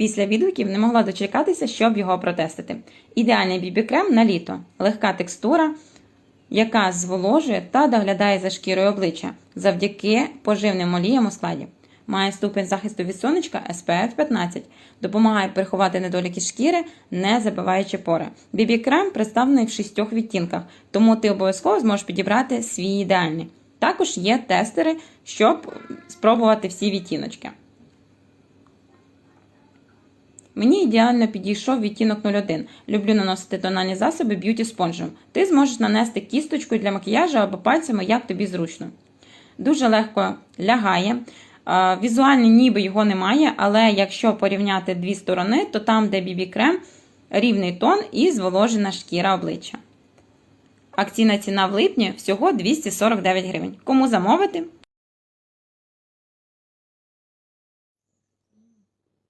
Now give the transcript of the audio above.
Після відгуків не могла дочекатися, щоб його протестити. Ідеальний бібі-крем на літо, легка текстура, яка зволожує та доглядає за шкірою обличчя завдяки поживним оліям у складі. Має ступень захисту від сонечка SPF 15, допомагає приховати недоліки шкіри, не забиваючи пори. Бібі-крем представлений в шістьох відтінках, тому ти обов'язково зможеш підібрати свій ідеальний. Також є тестери, щоб спробувати всі відтіночки. Мені ідеально підійшов відтінок 01. Люблю наносити тональні засоби б'юті спонжем. Ти зможеш нанести кісточкою для макіяжу або пальцями, як тобі зручно. Дуже легко лягає. Візуально ніби його немає, але якщо порівняти дві сторони, то там, де бібі-крем, рівний тон і зволожена шкіра обличчя. Акційна ціна в липні всього 249 гривень. Кому замовити?